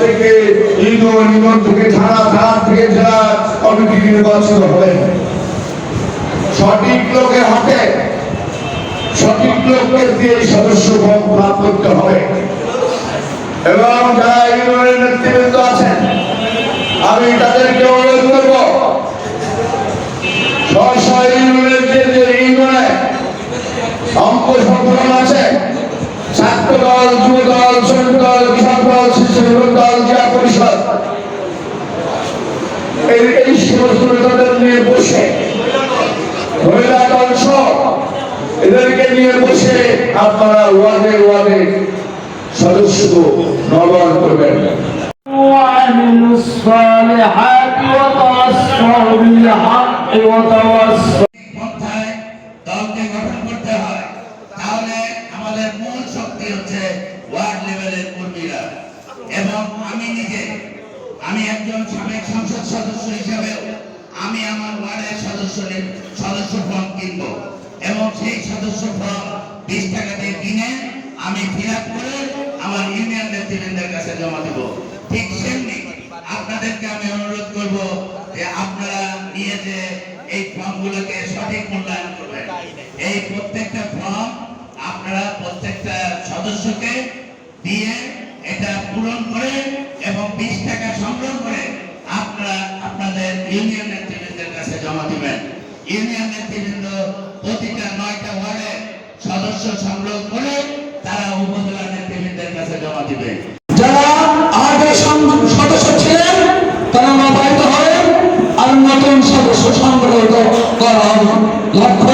থেকে ইউনিয়ন থেকে থানা থানা থেকে জেলা কমিটি নির্বাচিত হবেন, সঠিক লোকের হাতে সঠিক লোককে দিয়ে সদস্য ফর্ম লাভ করতে হবে। এবং যারা ইউনিয়নের নেতৃবৃন্দ আছেন, আমি তাদেরকে অনুরোধ করব স্ব ইউনিয়নের যে যে ইউনিয়নে অঙ্ক সংগঠন আছে ছাত্র দল যুব কৃষক দল শিশু দল জেলা পরিষদ এই এই সমস্ত নেতাদের নিয়ে বসে মহিলা দল সহ এদেরকে নিয়ে বসে আপনারা ওয়ার্ডে ওয়ার্ডে সদস্য নবায়ন করবেন وعملوا الصالحات وتواصوا بالحق وتواصوا হচ্ছে ওয়ার্ড লেভেলের কর্মীরা। এবং আমি নিজে, আমি একজন সাবেক সংসদ সদস্য হিসেবে আমি আমার ওয়ার্ডের সদস্য সদস্য ফর্ম কিনবো। এবং সেই সদস্য ফর্ম বিশ টাকা দিয়ে কিনে আমি ফিল করে আমার ইউনিয়ন নেতৃবৃন্দের কাছে জমা দেব। ঠিক সেমনি আপনাদেরকে আমি অনুরোধ করব যে আপনারা নিয়ে যে এই ফর্মগুলোকে সঠিক মূল্যায়ন করবেন। এই প্রত্যেকটা ফর্ম আপনারা প্রত্যেকটা সদস্যকে দিয়ে এটা পূরণ করে এবং বিশ টাকা সংগ্রহ করে আপনারা আপনাদের ইউনিয়ন নেতৃবৃন্দের কাছে জমা দিবেন। ইউনিয়ন নেতৃবৃন্দ প্রতিটা নয়টা ওয়ার্ডে সদস্য সংগ্রহ করে তারা উপজেলা নেতৃবৃন্দের কাছে জমা দিবে। যারা আগে সদস্য ছিলেন, তারা নবায়িত হবে আর নতুন সদস্য সংগ্রহিত করা লক্ষ্য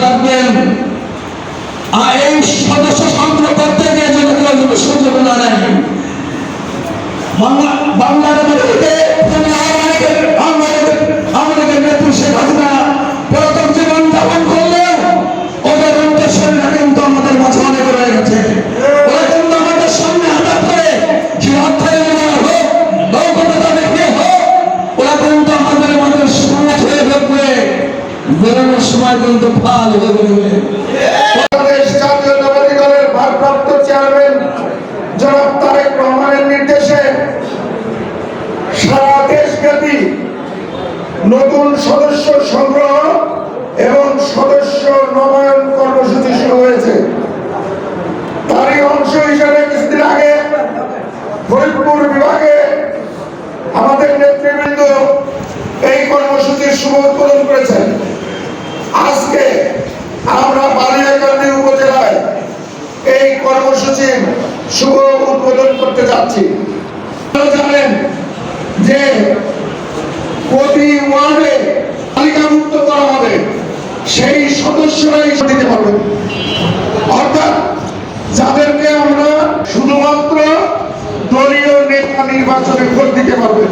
সময় ফাল হয়ে নতুন সদস্য সংগ্রহ এবং সদস্য নবায়ন কর্মসূচি শুরু হয়েছে। তারই অংশ হিসেবে কিছুদিন আগে ফরিদপুর বিভাগে আমাদের নেতৃবৃন্দ এই কর্মসূচির শুভ উদ্বোধন করেছেন। আজকে আমরা বালিয়াকান্দি উপজেলায় এই কর্মসূচির শুভ উদ্বোধন করতে যাচ্ছি। জানেন যে প্রতি ওয়ার্ডে তালিকাভুক্ত করা হবে, সেই সদস্যরাই দিতে পারবেন অর্থাৎ যাদেরকে আমরা শুধুমাত্র দলীয় নেতা নির্বাচনে ভোট দিতে পারবেন